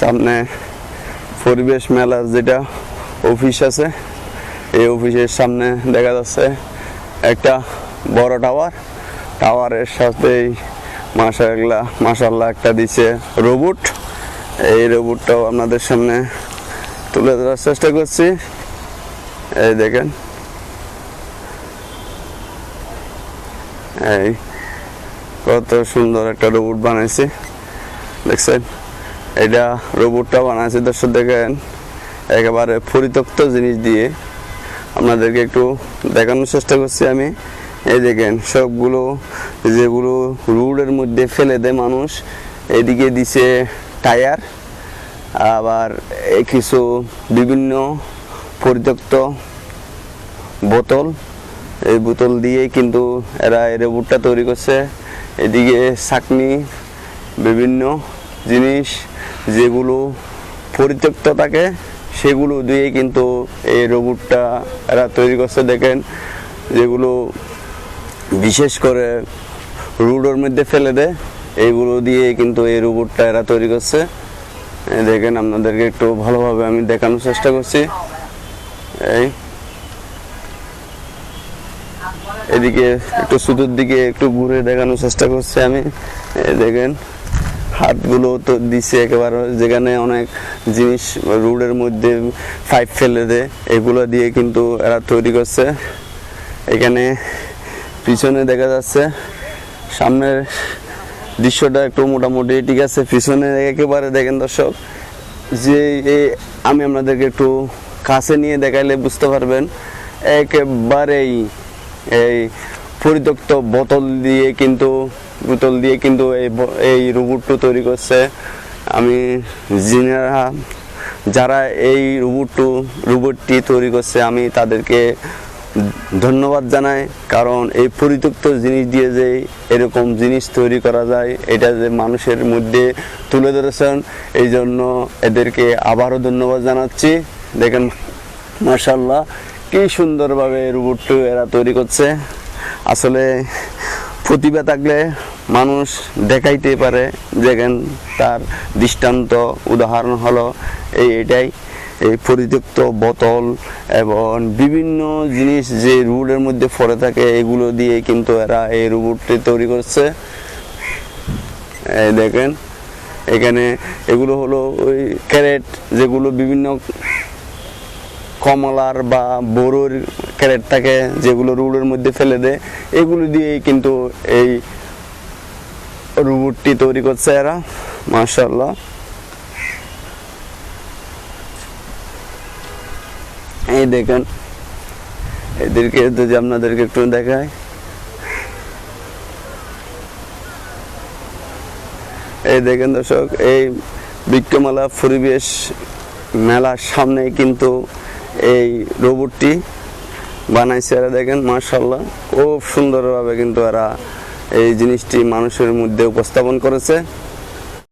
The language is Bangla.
সামনে পরিবেশ মেলার যেটা অফিস আছে, এই অফিসের সামনে দেখা যাচ্ছে একটা বড় টাওয়ার। টাওয়ারের সাথেই মাসাল্লাহ মাসাল্লাহ একটা দিছে রোবট। এই রোবটটাও আপনাদের সামনে তুলে ধরার চেষ্টা করছি। এই দেখেন। এই কত সুন্দর একটা রোবট বানাইছে। দেখছেন? এটা রোবটটা বানাইছে দর্শক দেখেন। একেবারে পরিত্যক্ত জিনিস দিয়ে। আপনাদেরকে একটু দেখানোর চেষ্টা করছি আমি। এই দেখেন, সবগুলো যেগুলো রোডের মধ্যে ফেলে দেয় মানুষ, এদিকে দিছে টায়ার, আবার কিছু বিভিন্ন পরিত্যক্ত বোতল। এই বোতল দিয়ে কিন্তু এরা এই রোবটটা তৈরি করছে। এদিকে চাকনি, বিভিন্ন জিনিস যেগুলো পরিত্যক্ত থাকে সেগুলো দিয়ে কিন্তু এই রোবটটা এরা তৈরি করছে। দেখেন, যেগুলো বিশেষ করে রোডের মধ্যে ফেলে দেয়, এইগুলো দিয়ে কিন্তু এই রোবটটা এরা তৈরি করছে। দেখেন, আপনাদেরকে একটু ভালোভাবে আমি দেখানোর চেষ্টা করছি। এই, এদিকে একটু সুদূর দিকে একটু ঘুরে দেখানোর চেষ্টা করছি আমি। দেখেন হাতগুলো তো দিছে একেবারে, যেখানে অনেক জিনিস রোডের মধ্যে পাইপ ফেলে দেয়। এগুলো দিয়ে কিন্তু এরা তৈরি করছে। এখানে পিছনে দেখা যাচ্ছে, সামনের দৃশ্যটা একটু মোটামুটি ঠিক আছে। পিছনে একেবারে দেখেন দর্শক, যে আমি আপনাদেরকে একটু কাছে নিয়ে দেখাইলে বুঝতে পারবেন। একেবারেই এই পরিত্যক্ত বোতল দিয়ে কিন্তু বোতল দিয়ে কিন্তু এই এই রোবটটা তৈরি করছে। আমি যিনারা যারা এই রোবটটু, রোবটটি তৈরি করছে, আমি তাদেরকে ধন্যবাদ জানাই। কারণ এই পরিত্যক্ত জিনিস দিয়ে যে এরকম জিনিস তৈরি করা যায়, এটা যে মানুষের মধ্যে তুলে ধরেছেন, এই জন্য এদেরকে আবারও ধন্যবাদ জানাচ্ছি। দেখেন মার্শাল্লাহ কি সুন্দরভাবে রোবটটু এরা তৈরি করছে। আসলে প্রতিভা থাকলে মানুষ দেখাইতে পারে, দেখেন তার দৃষ্টান্ত, উদাহরণ হলো এই এটাই, এই পরিত্যক্ত বোতল এবং বিভিন্ন জিনিস যে রোডের মধ্যে পড়ে থাকে, এগুলো দিয়ে কিন্তু এরা এই রোবটটি তৈরি করছে। দেখেন, এখানে এগুলো হলো ওই ক্যারেট, যেগুলো বিভিন্ন কমলার বা বড়োর ক্যারেট থাকে, যেগুলো রোডের মধ্যে ফেলে দেয়, এগুলো দিয়েই কিন্তু এই রোবটটি তৈরি করছে এরা মাশাল্লাহ এই দেখেন, এদেরকে, যদি আপনাদেরকে একটু দেখায় এই দেখেন দর্শক, এই বিক্রমালা পরিবেশ মেলার সামনে কিন্তু এই রোবটটি বানাইছে এরা, দেখেন মার্শাল্লাহ খুব সুন্দরভাবে কিন্তু এরা এই জিনিসটি মানুষের মধ্যে উপস্থাপন করেছে।